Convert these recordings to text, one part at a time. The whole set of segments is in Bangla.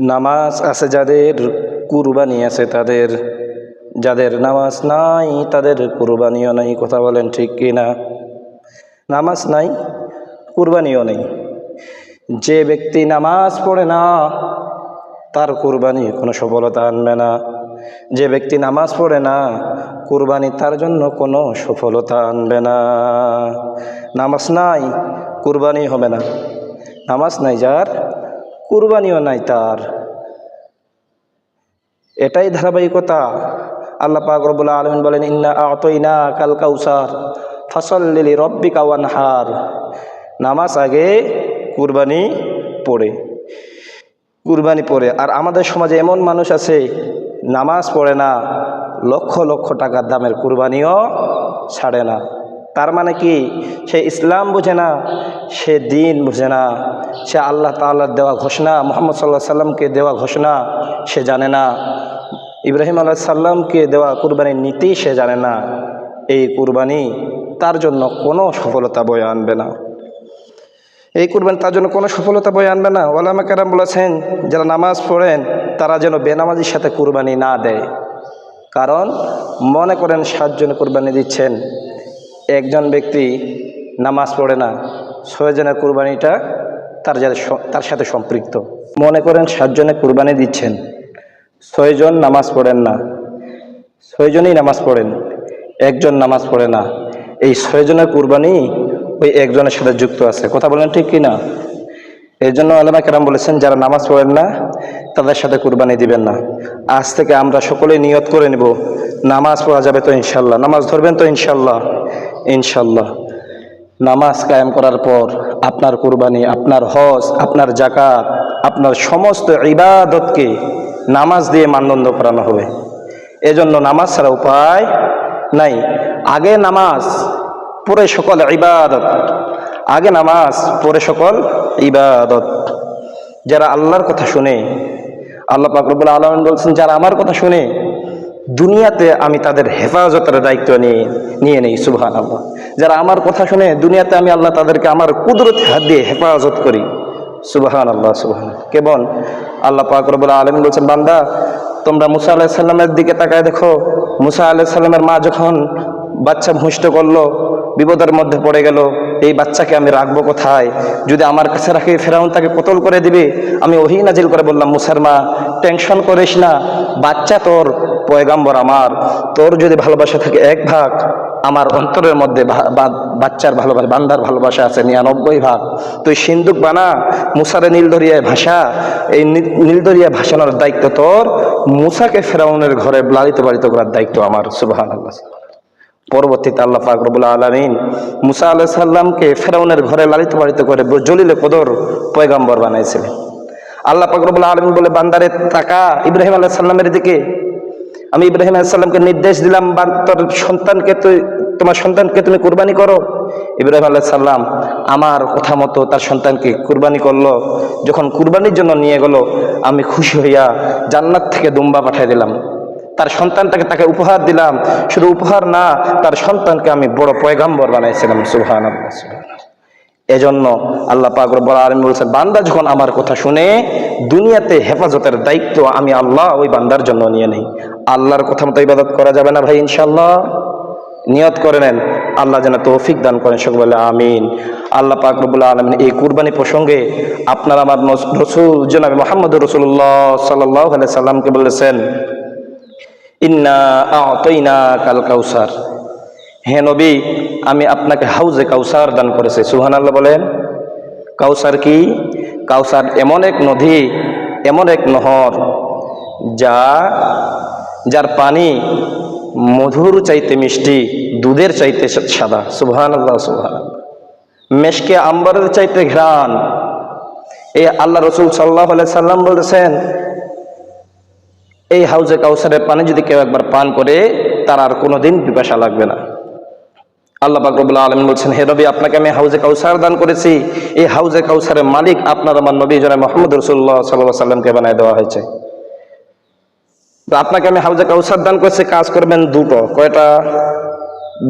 নামাজ আছে যাদের কুরবানি আছে তাদের, যাদের নামাজ নাই তাদের কুরবানিও নাই, কথা বলেন ঠিক কি না? নামাজ নাই, কুরবানিও নেই। যে ব্যক্তি নামাজ পড়ে না, তার কুরবানি কোনো সফলতা আনবে না। যে ব্যক্তি নামাজ পড়ে না, কুরবানি তার জন্য কোনো সফলতা আনবে না। নামাজ নাই, কুরবানি হবে না। নামাজ নাই যার কুরবানিও নাই তার। এটাই ধারাবাহিকতা। আল্লাহ পাক রব্বুল আলমিন বলেন, ইন্না আতইনা কাল কাউসার, ফসল্লি রব্বি কাওয়ানহার নামাজ আগে কুরবানি পড়ে। কুরবানি পড়ে। আর আমাদের সমাজে এমন মানুষ আছে, নামাজ পড়ে না, লক্ষ লক্ষ টাকার দামের কুরবানিও ছাড়ে না। তার মানে কি? সে ইসলাম বুঝে না সে দিন বুঝে না, সে আল্লাহ তাল্লার দেওয়া ঘোষণা, মোহাম্মদ সাল্লাহ সাল্লামকে দেওয়া ঘোষণা সে জানে না। ইব্রাহিম আল্লাহ সাল্লামকে দেওয়া কুরবানির নীতি সে জানে না। এই কুরবানি তার জন্য কোনো সফলতা বয়ে আনবে না। এই কুরবানি তার জন্য কোনো সফলতা বয়ে আনবে না। ওলামা কেরাম বলেছেন, যারা নামাজ পড়েন, তারা যেন বেনামাজির সাথে কুরবানি না দেয়। কারণ মনে করেন সাতজন কুরবানি দিচ্ছেন। একজন ব্যক্তি নামাজ পড়ে না ছয়জনের কুরবানিটা তার তার সাথে সম্পৃক্ত। মনে করেন সাতজনে কুরবানি দিচ্ছেন। ছয়জন নামাজ পড়েন না। ছয়জনই নামাজ পড়েন। একজন নামাজ পড়ে না। এই ছয়জনের কুরবানি ওই একজনের সাথে যুক্ত আছে। কথা বলেন ঠিক কি না এই জন্য আলমা কেরাম বলেছেন, যারা নামাজ পড়েন না, তাদের সাথে কুরবানি দিবেন না। আজ থেকে আমরা সকলেই নিয়ত করে নিব, নামাজ পড়া যাবে তো ইনশাল্লাহ, নামাজ ধরবেন তো ইনশাল্লাহ ইনশাল্লাহ। নামাজ কায়েম করার পর আপনার কুরবানি, আপনার হজ, আপনার জাকাত আপনার সমস্ত ইবাদতকে নামাজ দিয়ে মানদণ্ড করানো হবে। এজন্য নামাজ ছাড়া উপায় নাই। আগে নামাজ পরে সকল ইবাদত, আগে নামাজ পরে সকল ইবাদত। যারা আল্লাহর কথা শুনে, আল্লাহ পাকরবুল আলম বলছেন, যারা আমার কথা শুনে দুনিয়াতে আমি তাদের হেফাজতের দায়িত্ব নিয়ে নিয়ে নেই সুবহান আল্লাহ যারা আমার কথা শুনে দুনিয়াতে আমি আল্লাহ তাদেরকে আমার কুদরত হাত দিয়ে হেফাজত করি সুবহান আল্লাহ সুবহান কেমন আল্লাহ পাক রব্বুল আলমিন বলছেন, বান্দা, তোমরা মুসা আলাহ সাল্লামের দিকে তাকায় দেখো, মুসা আলাহ সাল্লামের মা যখন বাচ্চা ভূষ্ট করল, বিপদের মধ্যে পড়ে গেল, এই বাচ্চাকে আমি রাখব কোথায়? যদি আমার কাছে রাখি, ফেরাউন তাকে কতল করে দিবে? আমি ওহি নাজিল করে বললাম, মুসার মা, টেনশন করিস না, বাচ্চা তোর পয়গাম্বর আমার, তোর যদি ভালোবাসা থাকে এক ভাগ, আমার অন্তরের মধ্যে বাচ্চার ভালোবাসা, বান্দার ভালোবাসা আছে নিরানব্বই ভাগ। তুই সিন্দুক বানা, মুসারে নীলদরিয়ায় ভাষা এই নীল- নীলদরিয়া ভাসানোর দায়িত্ব তোর, মুসাকে ফেরাউনের ঘরে লালিত পালিত করার দায়িত্ব আমার আল্লাহ পরবর্তীতে আল্লাহ পাক রবুল আলমিন মুসা আলাহ সাল্লামকে ফেরাউনের ঘরে লালিত পালিত করে জলিলে কদর পয়গাম্বর বানাইছিলেন। আল্লাহ পাক রবুল আলমিন বলে, বান্দারে তাকা, ইব্রাহিম আলাহ সাল্লামের দিকে আমি ইব্রাহিম আলাইসাল্লামকে নির্দেশ দিলাম বা তোর সন্তানকে তুই, তোমার সন্তানকে তুমি কুরবানি করো। ইব্রাহিম আলাহ সাল্লাম আমার কথা মতো তার সন্তানকে কুরবানি করল। যখন কুরবানির জন্য নিয়ে গেল, আমি খুশি হইয়া জান্নাত থেকে দুম্বা পাঠিয়ে দিলাম। তার সন্তানটাকে তাকে উপহার দিলাম। শুধু উপহার না, তার সন্তানকে আমি বড় পয়গাম্বর বানাইছিলাম আল্লাহ সুবহান এজন্য আল্লাহ পাক রব্বুল আলামিন বলছেন, বান্দা যখন আমার কথা শুনে দুনিয়াতে হেফাজতের দায়িত্ব আমি আল্লাহ ওই বান্দার জন্য নিয়ে নেই। আল্লাহর কথা মতো ইবাদত করা যাবে না ভাই ইনশাল্লাহ নিয়ত করে নেন। আল্লাহ যেন তৌফিক দান করেন সকলে আমিন। আল্লাহ পাক রব্বুল আলমিন এই কুরবানি প্রসঙ্গে আপনার আমার রসুল জনাবি মোহাম্মদ রসুল্লাহ সাল্লাহ সাল্লামকে বলেছেন, ইন্না আতইনা কাল কাউসার। হে নবী, আমি আপনাকে হাউজে কাউসার দান করেছি। সুহান আল্লাহ বলেন, কাউসার কি? কাউসার এমন এক নদী, এমন এক নহর, যা যার পানি মধুর চাইতে মিষ্টি, দুধের চাইতে সাদা। সুবহান আল্লাহ সুবহান মেশকে আম্বরের চাইতে ঘ্রাণ। এই আল্লাহ রসুল সাল্লাহ সাল্লাম বলেছেন এই হাউজে কাউসারের পানি যদি কেউ একবার পান করে, তার আর কোনোদিন পিপাসা লাগবে না। আল্লাহ বাকরবুল্লাহ আলম বলছেন, হে নবী, আপনাকে আমি হাউজে কাউসার দান করেছি। এই হাউজে কাউসারের মালিক আপনার আমার নবী জনে মোহাম্মদ রসুল্লাহ সাল্লাহ সাল্লামকে বানায় দেওয়া হয়েছে। তো আপনাকে আমি হাউজে কাউসার দান করছি, কাজ করবেন দুটো, কয়টা?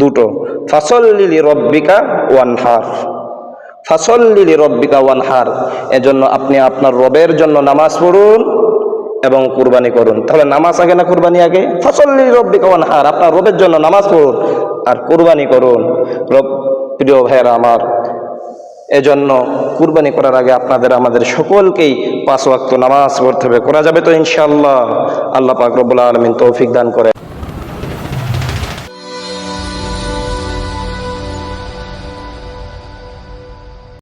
দুটো। ফাসল লিলি রব্বিকা ওয়ান হার ফাসল্লিলি রব্বিকা ওয়ানহার। এজন্য আপনি আপনার রবের জন্য নামাজ পড়ুন এবং কুরবানি করুন। তাহলে নামাজ আগে না কুরবানি আগে? ফসল্লি রব্বিকা ওয়ানহার, আপনার রবের জন্য নামাজ পড়ুন আর কুরবানি করুন। প্রিয় ভাইয়েরা আমার এজন্য কুরবানি করার আগে আপনাদের, আমাদের সকলকেই পাঁচ ওয়াক্ত নামাজ পড়তে হবে। করা যাবে তো ইনশাআল্লাহ। আল্লাহ পাক রব্বুল আলমিন তৌফিক দান করে।